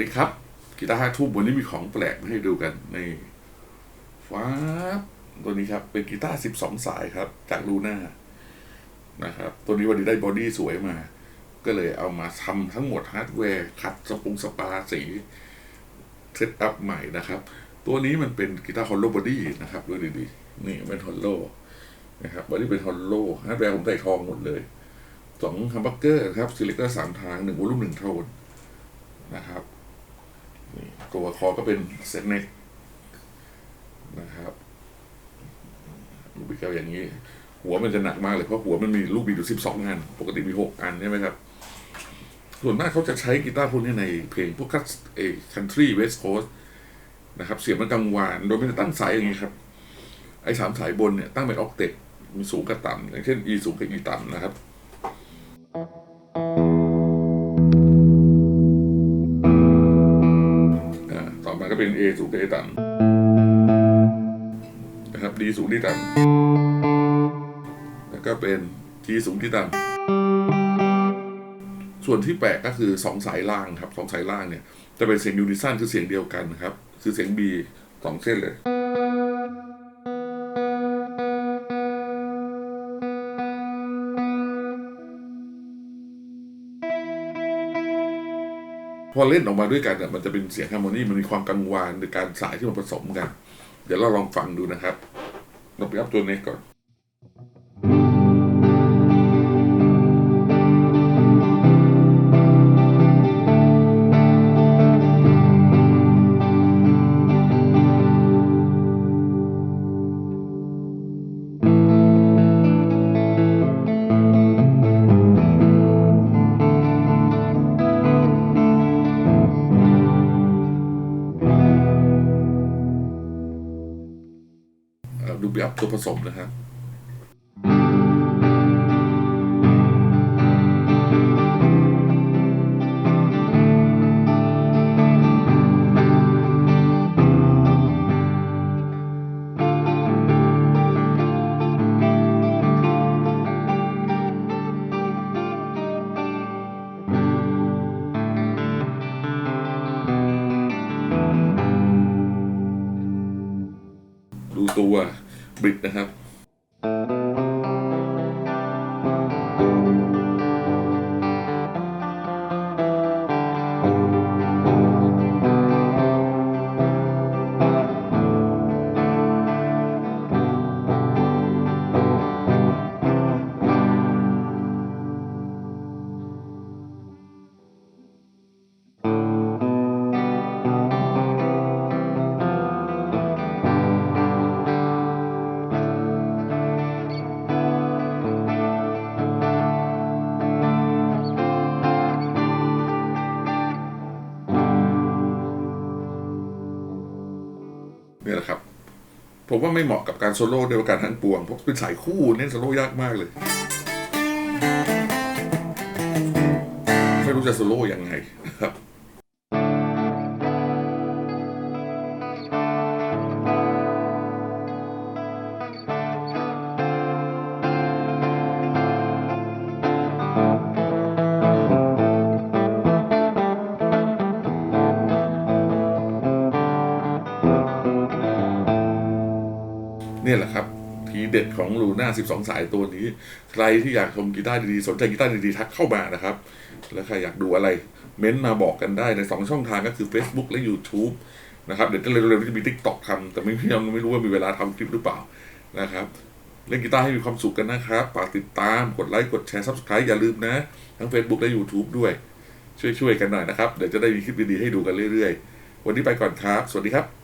ดีครับ กีตาร์ห้าทุ่มวันนี้มีของแปลกมาให้ดูกันในฟ้าตัวนี้ครับ เป็นกีตาร์สิบสองสายครับ จากลูน่านะครับ ตัวนี้วันนี้ได้บอดี้สวยมา ก็เลยเอามาทำทั้งหมดฮาร์ดแวร์ขัดสปรุงสปาสีเซตอัพใหม่นะครับ ตัวนี้มันเป็นกีตาร์ฮอลโลบอดี้นะครับดูดีๆนี่เป็นฮอลโลนะครับบอดี้เป็นฮอลโลฮาร์ดแวร์ผมใส่ทองหมดเลยสองฮัมบักเกอร์ครับซีเล็กเตอร์สามทางหนึ่งวอลลุ่มหนึ่งโทนนะครับ นี่ตัวคอก็เป็นเซตเน็กนะครับลูกบิดก็อย่างนี้ หัวมันจะหนักมากเลยเพราะหัวมันมีลูกบิดอยู่สิบสองอัน ปกติมีหกอันใช่ไหมครับ ส่วนมากเขาจะใช้กีตาร์พวกนี้ในเพลงพวกคัสเอคันทรีเวสต์โคสนะครับ เสียงมันกังวาน โดยไม่ได้ตั้งสายอย่างนี้ครับ ไอ้สามสายบนเนี่ยตั้งเป็นออกเต็ปมีสูงกับต่ำอย่างเช่น E สูงกับ E ต่ำนะครับอ่ A สูงกับ A ต่ำนะครับ D สูง D ต่ำแล้วก็เป็น T สูง G ต่ำส่วนที่แปลกก็คือสองสายล่างครับสองสายล่างเนี่ย จะเป็นเสียงยูนิซันคือเสียงเดียวกันครับ คือเสียง B สองเส้นเลย พอเล่นออกมาด้วยกันเนี่ยมันจะเป็นเสียงฮาร์โมนีมันมีความกังวานในการสายที่มันผสมกัน เดี๋ยวเราลองฟังดูนะครับเราไปอัพตัวเน็กก่อน เอ่อดูไปอัพตัวผสมนะครับดูตัว บริดนะครับ เนี่ยแหละครับ ผมว่าไม่เหมาะกับการโซโล่เดียวกันทั้งปวงเพราะเป็นสายคู่เน้นโซโล่ยากมากเลย ไม่รู้จะโซโล่ยังไงครับ เนี่ยแหละครับ ทีเด็ดของลูน่า 12 สายตัวนี้ ใครที่อยากชมกีตาร์ดีๆ สนใจกีตาร์ดีๆ ทักเข้ามานะครับ แล้วใครอยากดูอะไร เม้นมาบอกกันได้ใน 2 ช่องทางก็คือ Facebook และ YouTube นะครับ เดี๋ยวจะเร็วๆนี้จะมี TikTok ทำแต่ไม่พี่ยังไม่รู้ว่ามีเวลาทำคลิปหรือเปล่านะครับเล่นกีตาร์ให้มีความสุขกันนะครับฝากติดตามกดไลค์กดแชร์ Subscribe อย่าลืมนะ ทั้ง Facebook และ YouTube ด้วยช่วยๆกันหน่อยนะครับ เดี๋ยวจะได้มีคลิปดีๆให้ดูกันเรื่อยๆ วันนี้ไปก่อนครับ สวัสดีครับ